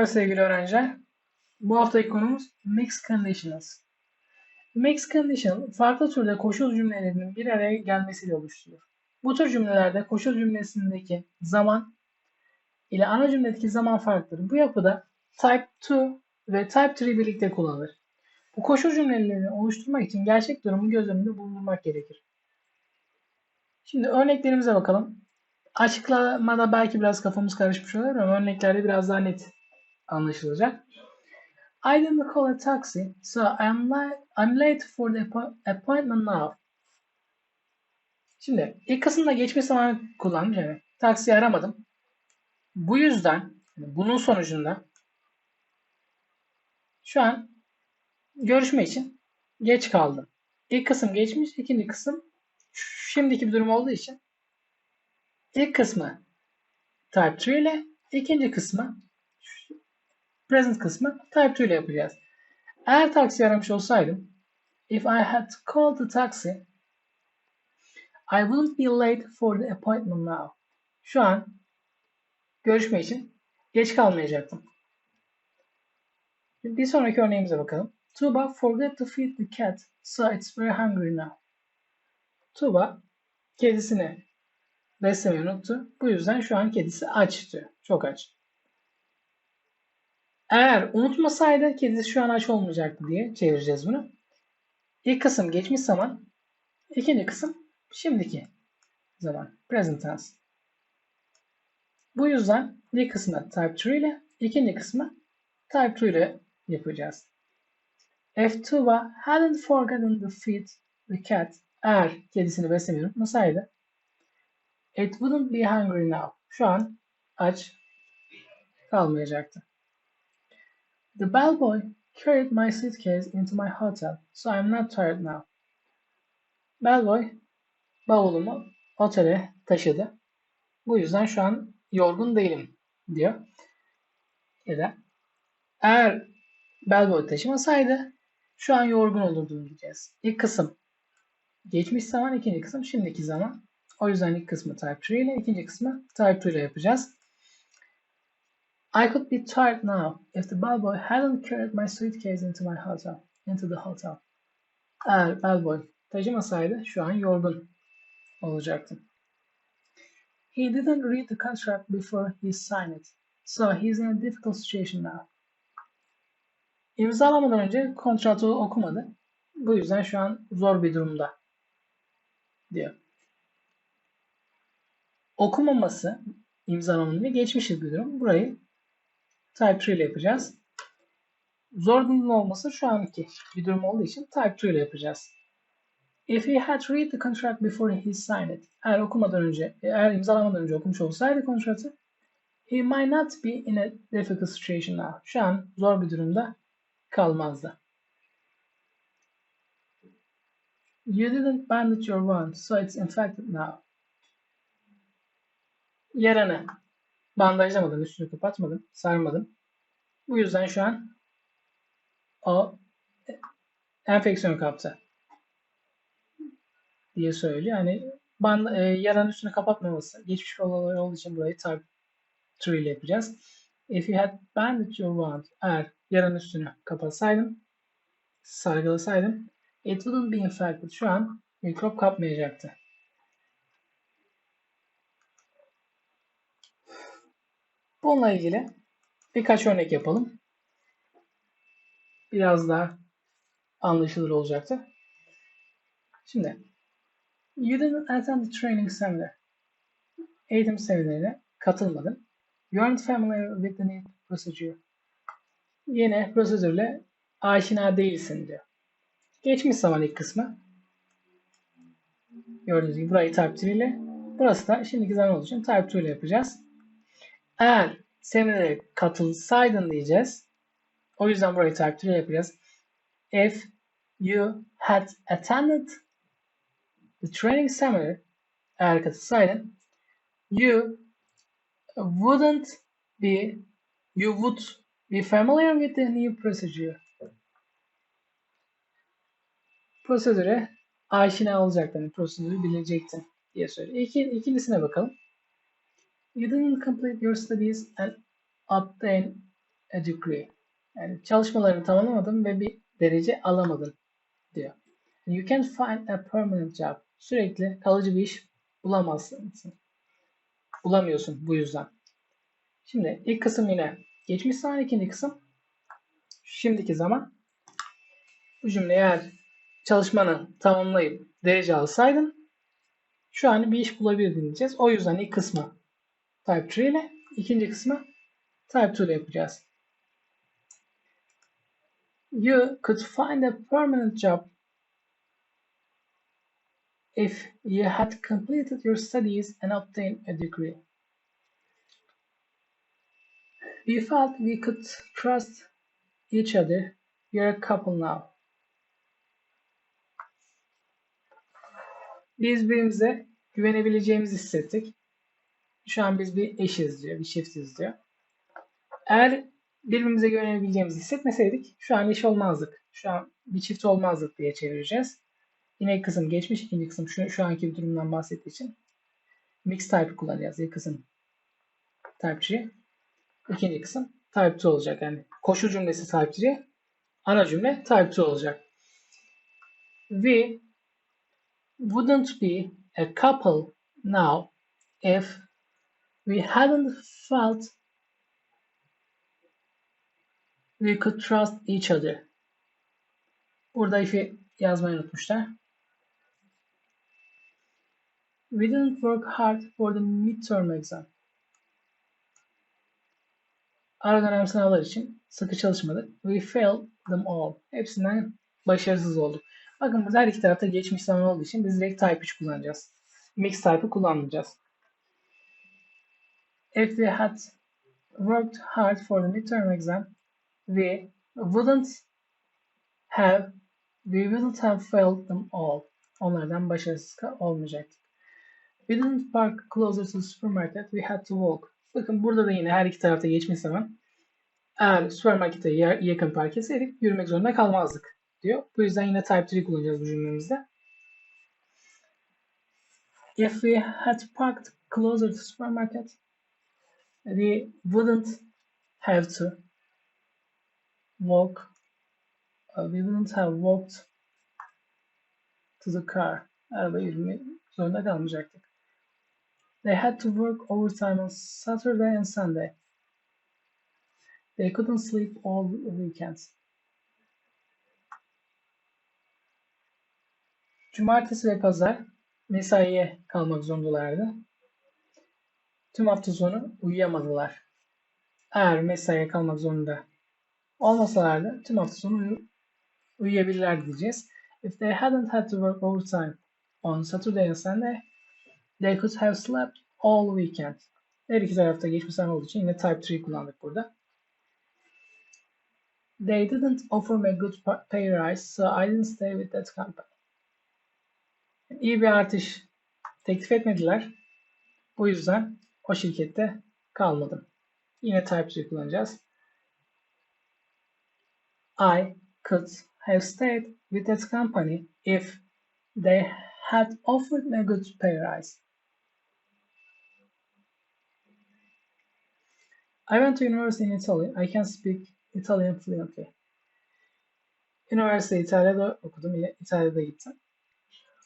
Merhaba sevgili öğrenciler. Bu haftaki konumuz Mixed Conditionals. Mixed Conditional farklı türde koşul cümlelerinin bir araya gelmesiyle oluşturulur. Bu tür cümlelerde koşul cümlesindeki zaman ile ana cümledeki zaman farkları bu yapıda Type 2 ve Type 3 birlikte kullanılır. Bu koşul cümlelerini oluşturmak için gerçek durumu göz önünde bulundurmak gerekir. Şimdi örneklerimize bakalım. Açıklamada belki biraz kafamız karışmış olabilir ama örneklerde biraz daha net anlaşılacak. I didn't call a taxi, so I'm, li I'm late for the appointment now. Şimdi ilk kısımda geçmiş zaman kullanmış. Yani taksi aramadım. Bu yüzden bunun sonucunda şu an görüşme için geç kaldım. İlk kısım geçmiş, ikinci kısım şimdiki bir durum olduğu için ilk kısmı type 3 ile ikinci kısmı present kısmı type 2 ile yapacağız. Eğer taksi aramış olsaydım if I had called the taxi I wouldn't be late for the appointment now. Şu an görüşme için geç kalmayacaktım. Bir sonraki örneğimize bakalım. Tuba forgot to feed the cat, so it's very hungry now. Tuba kedisini beslemeyi unuttu. Bu yüzden şu an kedisi aç diyor. Çok aç. Eğer unutmasaydı kedisi şu an aç olmayacaktı diye çevireceğiz bunu. İlk kısım geçmiş zaman. ikinci kısım şimdiki zaman. Present tense. Bu yüzden ilk kısmı type 3 ile ikinci kısmı type 2 ile yapacağız. If Tuba hadn't forgotten to feed the cat eğer kedisini beslemeyi unutmasaydı it wouldn't be hungry now. Şu an aç kalmayacaktı. The bellboy carried my suitcase into my hotel, so I'm not tired now. Bellboy bavulumu otele taşıdı. Bu yüzden şu an yorgun değilim diyor. Ya da eğer bellboy taşımasaydı şu an yorgun olurdum diyeceğiz. İlk kısım geçmiş zaman, ikinci kısım şimdiki zaman. O yüzden ilk kısmı type 3 ile, ikinci kısmı type 2 ile yapacağız. I could be tired now if the bellboy hadn't carried my suitcase into my hotel, into the hotel. Eğer bellboy taşımasaydı şu an yorgun olacaktım. He didn't read the contract before he signed it, so he's in a difficult situation now. İmzalamadan önce kontratı okumadı. Bu yüzden şu an zor bir durumda diyor. Okumaması imzalamanın geçmişiz bir durum. Burayı Type 3 ile yapacağız. Zor durumda olması şu anki bir durum olduğu için Type 2 ile yapacağız. If he had read the contract before he signed it. Eğer okumadan önce, eğer imzalamadan önce okumuş olsaydı kontratı, he might not be in a difficult situation now. Şu an zor bir durumda kalmazdı. You didn't bandage your wound, so it's infected now. Yaranı bandajlamadım, üstünü kapatmadım, sarmadım. Bu yüzden şu an o enfeksiyon kaptı diye söylüyor. Yani band, e, yaranın üstünü kapatmaması, geçmiş olay olduğu için burayı 3 ile yapacağız. If you had bandaged your wound, eğer yaranın üstünü kapatsaydım, sargılasaydım, it wouldn't be infected. Şu an mikrop kapmayacaktı. Bununla ilgili birkaç örnek yapalım. Biraz daha anlaşılır olacaktı. Şimdi You didn't attend the training seminar. Eğitim seminerine katılmadın. You aren't familiar with the new procedure. Yine prosedürle aşina değilsin diyor. Geçmiş zaman ilk kısmı. Gördüğünüz gibi burayı Type 3 ile. Burası da şimdiki zaman olduğu için Type 2 ile yapacağız. Eğer seminere katılsaydın diyeceğiz. O yüzden burayı Type 3 ile yapacağız. If you had attended the training seminar eğer katılsaydın you wouldn't be you would be familiar with the new procedure. Prosedüre aşina olacaktın, prosedürü bilecektin diye söylüyor. İki, ikincisine bakalım. You didn't complete your studies and obtain a degree. Yani çalışmalarını tamamlamadın ve bir derece alamadın diyor. You can't find a permanent job. Sürekli kalıcı bir iş bulamazsın. Bulamıyorsun bu yüzden. Şimdi ilk kısım yine geçmiş zaman, ikinci kısım şimdiki zaman. Bu cümle eğer çalışmanı tamamlayıp derece alsaydın şu an bir iş bulabilirdin diyeceğiz. O yüzden ilk kısmı Type 3 ile ikinci kısmı Type 2 ile yapacağız. You could find a permanent job if you had completed your studies and obtained a degree. We felt we could trust each other. You're a couple now. Biz birbirimize güvenebileceğimizi hissettik. Şu an biz bir eşiz diyor, bir çiftiz diyor. Eğer birbirimize güvenebileceğimizi hissetmeseydik şu an eş olmazdık. Şu an bir çift olmazdık diye çevireceğiz. Yine kısım geçmiş, ikinci kısım şu, şu anki durumdan bahsettiği için mix type kullanacağız. İlk kısım type 3, ikinci kısım type 2 olacak. Yani koşul cümlesi type 3, ana cümle type 2 olacak. We wouldn't be a couple now if we hadn't felt we could trust each other. Burada if'i yazmayı unutmuşlar. We didn't work hard for the midterm exam. Ara dönem sınavlar için sıkı çalışmadık. We failed them all. Hepsinden başarısız olduk. Bakın biz her iki tarafta geçmiş zaman olduğu için biz direkt type 3 kullanacağız. Mix type'ı kullanmayacağız. If we had worked hard for the midterm exam, we wouldn't have we wouldn't have failed them all. Onlardan başarısız olmayacaktık. We didn't park closer to the supermarket. We had to walk. Bakın burada da yine her iki tarafta geçmiş zaman eğer süpermarkete yakın park etseydik yürümek zorunda kalmazdık diyor. Bu yüzden yine type 3 kullanacağız bu cümlemizde. If we had parked closer to supermarket, we wouldn't have to walk. Uh, we wouldn't have walked to the car. Araba yürümek zorunda. They had to work overtime on Saturday and Sunday. They couldn't sleep all weekends. Cumartesi ve pazar mesaiye kalmak zorundalardı. Tüm hafta sonu uyuyamadılar. Eğer mesaiye kalmak zorunda olmasalardı tüm hafta sonu uyu uyuyabilirler diyeceğiz. If they hadn't had to work overtime on Saturday and Sunday, they could have slept all weekend. Her iki tarafta geçmiş zaman olduğu için yine type 3 kullandık burada. They didn't offer me a good pay rise, so I didn't stay with that company. İyi bir artış teklif etmediler. Bu yüzden o şirkette kalmadım. Yine Type-C kullanacağız. I could have stayed with that company if they had offered me a good pay rise. I went to university in Italy. I can speak Italian fluently. Üniversite İtalya'da okudum. İtalya'da gittim.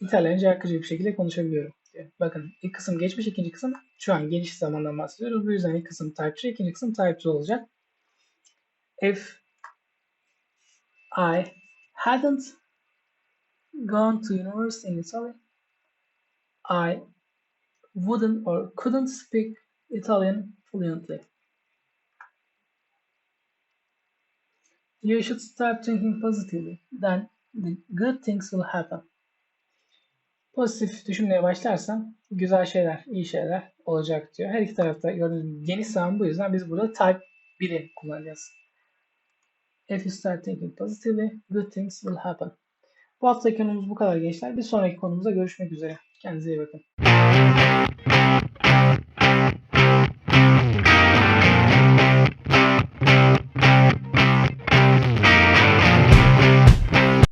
İtalyanca akıcı bir şekilde konuşabiliyorum. Diyor. Bakın ilk kısım geçmiş, ikinci kısım şu an geniş zamandan bahsediyoruz. Bu yüzden ilk kısım type 3, ikinci kısım type 2 olacak. If I hadn't gone to university in Italy, I wouldn't or couldn't speak Italian fluently. You should start thinking positively. Then the good things will happen. Pozitif düşünmeye başlarsan güzel şeyler, iyi şeyler olacak diyor. Her iki tarafta gördüğünüz geniş zaman bu yüzden biz burada type 1'i kullanacağız. If you start thinking positively, good things will happen. Bu haftaki konumuz bu kadar gençler. Bir sonraki konumuza görüşmek üzere. Kendinize iyi bakın.